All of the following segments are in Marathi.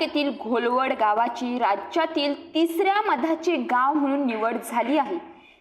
तालुक्यातील घोलवड गावाची राज्यातील तिसऱ्या मधाचे गाव म्हणून निवड झाली आहे.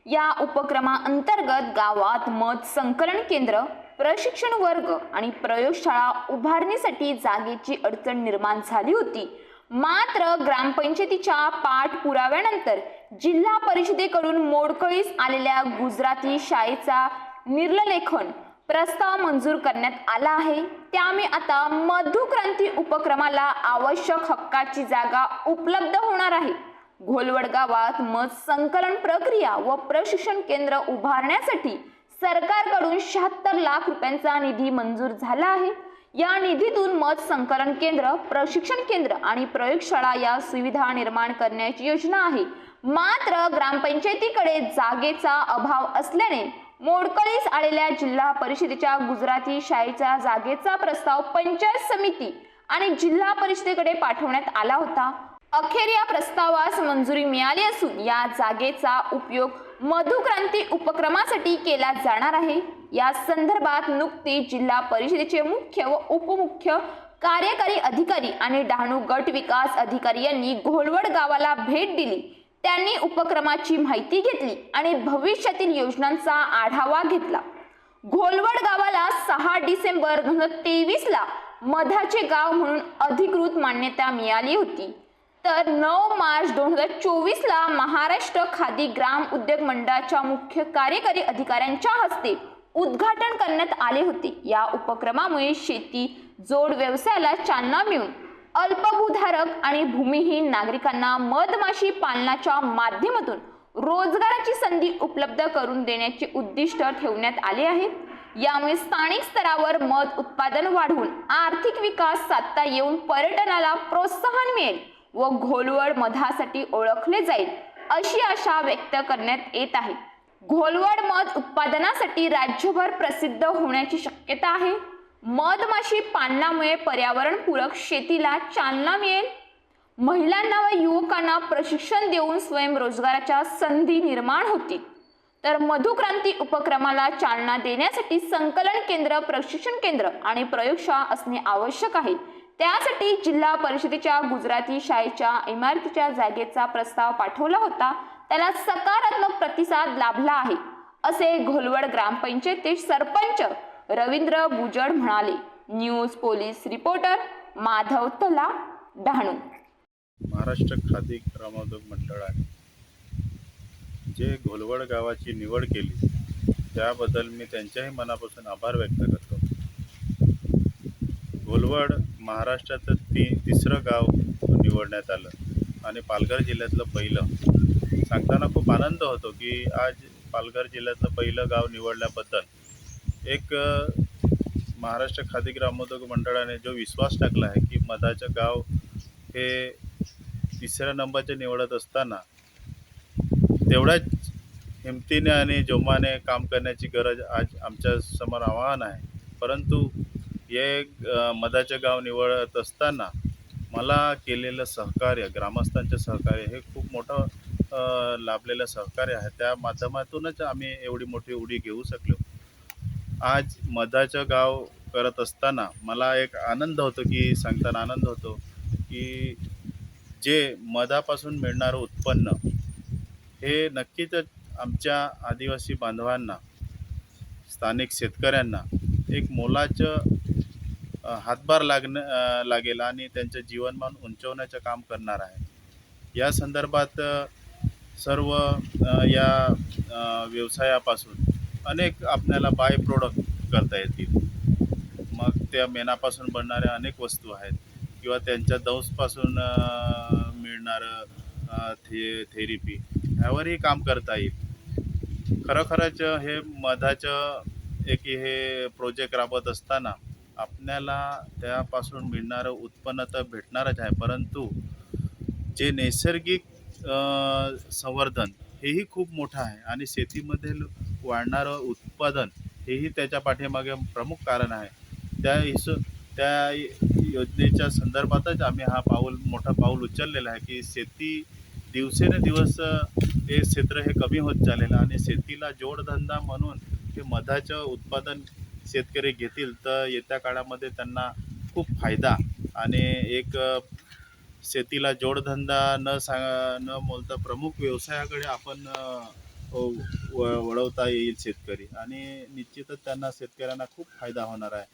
या उपक्रमाअंतर्गत गावात मध संकलन केंद्र प्रशिक्षण वर्ग आणि प्रयोगशाळा उभारण्यासाठी जागेची अडचण निर्माण झाली होती. मात्र ग्रामपंचायतीच्या पाठपुराव्यानंतर जिल्हा परिषदेकडून मोडकळीस आलेल्या गुजराती शाळेचा निर्ललेखन प्रस्ताव मंजूर करण्यात आला आहे. त्यामुळे आता मधुक्रांती उपक्रमाला आवश्यक हक्काची जागा उपलब्ध होणार आहे. घोलवड गावात मध संकलन प्रक्रिया व प्रशिक्षण केंद्र उभारण्यासाठी सरकारकडून शहात्तर लाख रुपयांचा निधी मंजूर झाला आहे. या निधीतून मध संकलन केंद्र प्रशिक्षण केंद्र आणि प्रयोगशाळा या सुविधा निर्माण करण्याची योजना आहे. मात्र ग्रामपंचायतीकडे जागेचा अभाव असल्याने मोडकळीस आलेल्या जिल्हा परिषदेच्या गुजराती शाळेच्या जागेचा प्रस्ताव पंचायत समिती आणि जिल्हा परिषदेकडे पाठवण्यात आला होता. अखेर या प्रस्तावास मंजुरी मिळाली असून या जागेचा उपयोग मधुक्रांती उपक्रमासाठी केला जाणार आहे. या संदर्भात नुकते जिल्हा परिषदेचे मुख्य व उपमुख्य कार्यकारी अधिकारी आणि डहाणू गट विकास अधिकारी यांनी घोलवड गावाला भेट दिली. त्यांनी उपक्रमाची माहिती घेतली आणि भविष्यातील योजनांचा आढावा घेतला. घोलवड गावाला सहा डिसेंबर दोन हजार तेवीस ला मधाचे गाव म्हणून अधिकृत मान्यता मिळाली होती. तर नऊ मार्च दोन हजार चोवीस ला महाराष्ट्र खादी ग्राम उद्योग मंडळाच्या मुख्य कार्यकारी अधिकाऱ्यांच्या हस्ते उद्घाटन करण्यात आले होते. या उपक्रमामुळे शेती जोड व्यवसायाला चालना मिळून अल्पभूधारक आणि भूमिहीन नागरिकांना मधमाशी पालनाच्या माध्यमातून रोजगाराची संधी उपलब्ध करून देण्याचे उद्दिष्ट ठेवण्यात आले आहे यामुळे स्थानिक स्तरावर मध उत्पादन वाढवून आर्थिक विकास साधता येऊन पर्यटनाला प्रोत्साहन मिळेल व घोलवड मधासाठी ओळखले जाईल अशी आशा व्यक्त करण्यात येत आहे. घोलवड मध उत्पादनासाठी राज्यभर प्रसिद्ध होण्याची शक्यता आहे. मधमाशी पालनामुळे पर्यावरणपूरक शेतीला चालना मिळेल. महिलांना व युवकांना प्रशिक्षण देऊन स्वयंरोजगाराच्या संधी निर्माण होतील. तर मधुक्रांती उपक्रमाला चालना देण्यासाठी संकलन केंद्र प्रशिक्षण केंद्र आणि प्रयोगशाळा असणे आवश्यक आहे. त्यासाठी जिल्हा परिषदेच्या गुजराती शाळेच्या इमारतीच्या जागेचा प्रस्ताव पाठवला होता. त्याला सकारात्मक प्रतिसाद लाभला आहे. असे घोलवड ग्रामपंचायतीचे सरपंच रवींद्र बुजड म्हणाले. न्यूज पोलीस रिपोर्टर माधव तला डहाणू. महाराष्ट्र खादी ग्रामोद्योग मंडळाने जे घोलवड गावाची निवड केली त्याबद्दल मी त्यांच्याही मनापासून आभार व्यक्त करतो. घोलवड महाराष्ट्राचं ती तिसरं गाव निवडण्यात आलं आणि पालघर जिल्ह्यातलं पहिलं. सांगताना खूप आनंद होतो की आज पालघर जिल्ह्यातलं पहिलं गाव निवडल्याबद्दल एक महाराष्ट्र खादी ग्रामोद्योग मंडळाने जो विश्वास टाकला आहे की मधाचं गाव हे तिसऱ्या नंबरचे निवडत असताना तेवढ्याच हिमतीने आणि जोमाने काम करण्याची गरज आज आमच्यासमोर आव्हान आहे. परंतु हे मधाचे गाव निवडत असताना मला केलेलं सहकार्य ग्रामस्थांचे सहकार्य हे खूप मोठं लाभलेलं सहकार्य आहे. त्या माध्यमातूनच आम्ही एवढी मोठी उडी घेऊ शकलो. आज मधाचं गाव करत असताना मला एक आनंद होतो की सांगताना आनंद होतो की जे मधापासून मिळणारं उत्पन्न हे नक्कीच आमच्या आदिवासी बांधवांना स्थानिक शेतकऱ्यांना एक मोलाचं हातभार लागणं लागेल आणि त्यांचं जीवनमान उंचवण्याचं काम करणार आहे. या संदर्भात सर्व या व्यवसायापासून अनेक आपल्याला बाय प्रोडक्ट करता येतील. मग त्या मेणापासून बनणाऱ्या अनेक वस्तू आहेत. किंवा त्यांच्या दंशपासून मिळणारं थे थेरपी ह्यावरही काम करता येईल. खरोखरच हे मधाचं एक हे प्रोजेक्ट राबवत असताना आपल्याला त्यापासून मिळणारं उत्पन्न तर भेटणारच आहे. परंतु जे नैसर्गिक संवर्धन हेही खूप मोठं आहे. आणि शेतीमध्ये वाढणारं उत्पादन हेही त्याच्या पाठीमागे प्रमुख कारण आहे. त्या हिशो त्या योजनेच्या संदर्भातच आम्ही हा पाऊल मोठा पाऊल उचललेला आहे की शेती दिवसेंदिवस हे क्षेत्र हे कमी होत चाललेलं आहे आणि शेतीला जोडधंदा म्हणून हे मधाचं उत्पादन शेतकरी घेतील तर येत्या काळामध्ये त्यांना खूप फायदा आणि एक शेतीला जोडधंदा न सांग न बोलता प्रमुख व्यवसायाकडे आपण हो, वळवता येईल शेतकरी. आणि निश्चितच त्यांना शेतकऱ्यांना खूप फायदा होणार आहे.